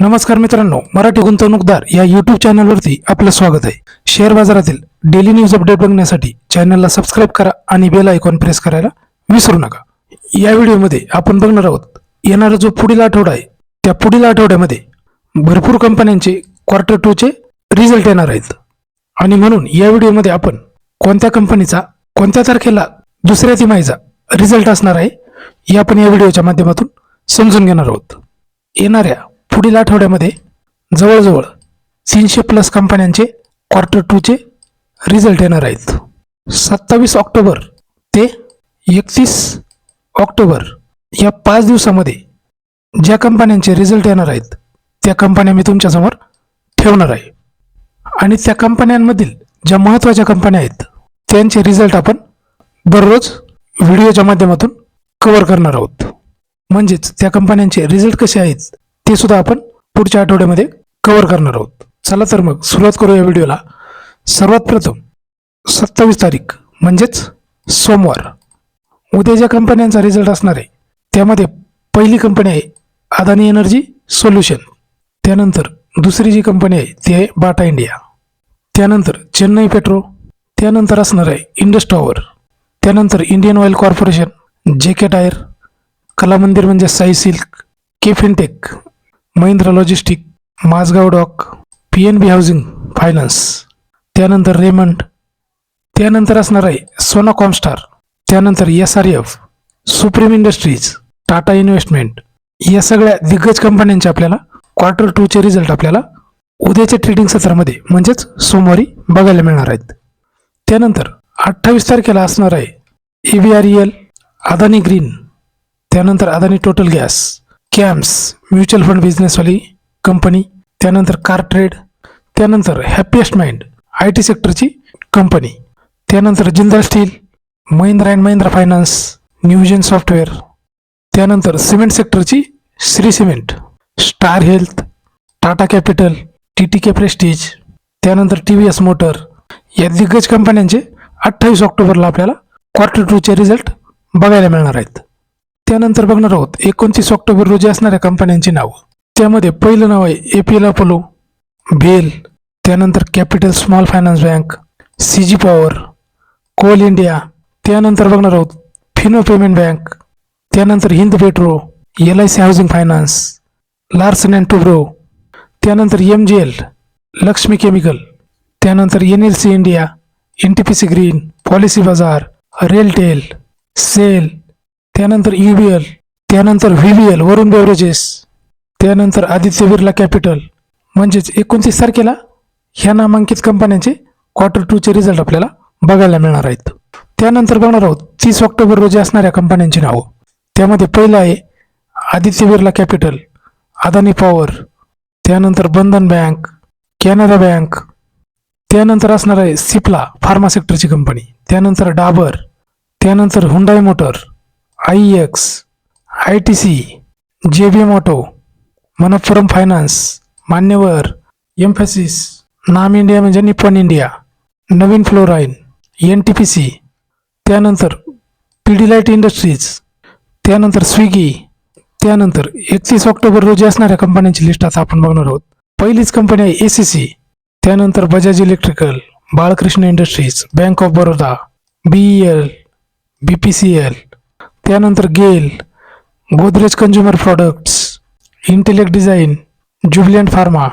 नमस्कार मित्रांनो मराठी गुंतवणूकदार या यूट्यूब चॅनलवरती आपलं स्वागत आहे. शेअर बाजारातील डेली न्यूज अपडेट बघण्यासाठी चॅनलला सबस्क्राईब करा आणि बेल आयकॉन प्रेस करायला विसरू नका. या व्हिडिओमध्ये आपण बघणार आहोत येणारा जो पुढील आठवडा आहे त्या पुढील आठवड्यामध्ये भरपूर कंपन्यांचे क्वार्टर टूचे रिझल्ट येणार आहेत. आणि म्हणून या व्हिडिओमध्ये आपण कोणत्या कंपनीचा कोणत्या तारखेला दुसऱ्या तिमाहीचा रिझल्ट असणार आहे हे आपण या व्हिडिओच्या माध्यमातून समजून घेणार आहोत. येणाऱ्या पुढील आठवड्यामध्ये जवळजवळ तीनशे प्लस कंपन्यांचे क्वार्टर टूचे रिझल्ट येणार आहेत. सत्तावीस ऑक्टोबर ते एकतीस ऑक्टोबर या पाच दिवसामध्ये ज्या कंपन्यांचे रिझल्ट येणार आहेत त्या कंपन्या मी तुमच्यासमोर ठेवणार आहे. आणि त्या कंपन्यांमधील ज्या महत्त्वाच्या कंपन्या आहेत त्यांचे रिझल्ट आपण दररोज व्हिडिओच्या माध्यमातून कव्हर करणार आहोत. म्हणजेच त्या कंपन्यांचे रिझल्ट कसे आहेत ते सुद्धा आपण पुढच्या आठवड्यामध्ये कव्हर करणार आहोत. चला तर मग सुरुवात करू या व्हिडिओला. सर्वात प्रथम सत्तावीस तारीख म्हणजेच सोमवार. उद्या ज्या कंपन्यांचा रिझल्ट असणार आहे त्यामध्ये पहिली कंपनी आहे अदानी एनर्जी सोल्युशन त्यानंतर दुसरी जी कंपनी आहे ती आहे बाटा इंडिया त्यानंतर चेन्नई पेट्रो त्यानंतर असणार आहे इंडस टॉवर त्यानंतर Indian Oil Corporation J K Tyre Kala Mandir म्हणजे Sai Silk K Fintech Mahindra Logistic Mazagon Dock P N B Housing Finance. त्यानंतर रेमंड. त्यानंतर असणार आहे सोना कॉमस्टार. त्यानंतर S R F Supreme Industries Tata Investment. या सगळ्या दिग्गज कंपन्यांचे आपल्याला क्वार्टर टूचे रिझल्ट आपल्याला उद्याच्या ट्रेडिंग सत्रामध्ये म्हणजेच सोमवारी बघायला मिळणार आहेत. त्यानंतर अठ्ठावीस तारखेला असणार आहे A V R L Adani Green. त्यानंतर Adani Total Gas CAMS mutual fund बिझनेसवाली company त्यानंतर कार ट्रेड त्यानंतर हॅपीएस्ट माइंड आय टी सेक्टरची कंपनी त्यानंतर Jindal Steel Mahindra and Mahindra Finance Newgen Software त्यानंतर cement सेक्टरची Shree Cement Star Health Tata Capital T T K Prestige त्यानंतर T V S motor या दिग्गज कंपन्यांचे अठ्ठावीस ऑक्टोबरला आपल्याला क्वार्टर टूचे रिझल्ट बघायला मिळणार आहेत. त्यानंतर बघणार आहोत एकोणतीस ऑक्टोबर रोजी असणाऱ्या कंपन्यांची नावं. त्यामध्ये पहिलं नाव आहे ए पी एल अपोलो भेल त्यानंतर Capital Small Finance Bank C G Power Coal India त्यानंतर बघणार आहोत फिनो पेमेंट बँक त्यानंतर Hind Petro L I C Housing Finance Larsen and Toubro त्यानंतर M G L Lakshmi Chemical त्यानंतर N L C India N T P C Green Policybazaar RailTel SAIL त्यानंतर U B L त्यानंतर V B L Varun Beverages त्यानंतर Aditya Birla capital. म्हणजेच एकोणतीस तारखेला ह्या नामांकित कंपन्यांचे क्वार्टर टूचे रिझल्ट आपल्याला बघायला मिळणार आहेत. त्यानंतर बघणार आहोत तीस ऑक्टोबर रोजी असणाऱ्या कंपन्यांची नावं. त्यामध्ये पहिलं आहे आदित्य बिर्ला कॅपिटल अदानी पॉवर त्यानंतर बंधन बँक कॅनरा बँक त्यानंतर असणार आहे सिप्ला फार्मा सेक्टरची कंपनी त्यानंतर डाबर त्यानंतर Hyundai motor I X I T C J B M auto Manappuram finance Manyavar Mphasis NAM India म्हणजे Nippon India Navin fluorine N T P C त्यानंतर light industries त्यानंतर Swiggy त्यानंतर एकतीस ऑक्टोबर रोजी असणाऱ्या कंपन्यांची लिस्ट आता आपण बघणार आहोत. पहिलीच कंपनी आहे ए सी सी त्यानंतर Bajaj Electrical Balkrishna Industries Bank of Baroda B E L B P C L त्यानंतर GAIL Godrej Consumer Products Intellect Design Jubilant Pharma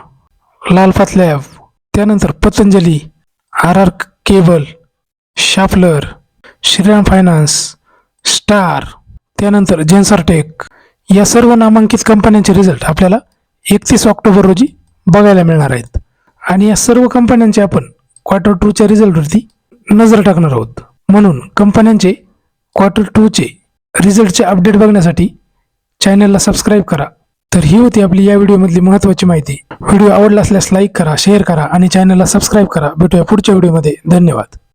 Lal Path Lab त्यानंतर Patanjali R R Kabel Schaeffler Shriram Finance Star त्यानंतर जेन्सरटेक या सर्व नामांकित कंपन्यांचे result आपल्याला एकतीस October रोजी बघायला मिळणार आहेत. आणि या सर्व कंपन्यांचे आपण क्वार्टर टूच्या रिझल्टवरती नजर टाकणार आहोत. म्हणून कंपन्यांचे क्वार्टर टूचे रिझल्टचे अपडेट बघण्यासाठी चॅनलला सबस्क्राईब करा. तर ही होती आपली या व्हिडिओमधली महत्त्वाची माहिती. व्हिडिओ आवडला असल्यास लाईक करा शेअर करा आणि चॅनलला सबस्क्राईब करा. भेटूया पुढच्या व्हिडिओमध्ये. धन्यवाद.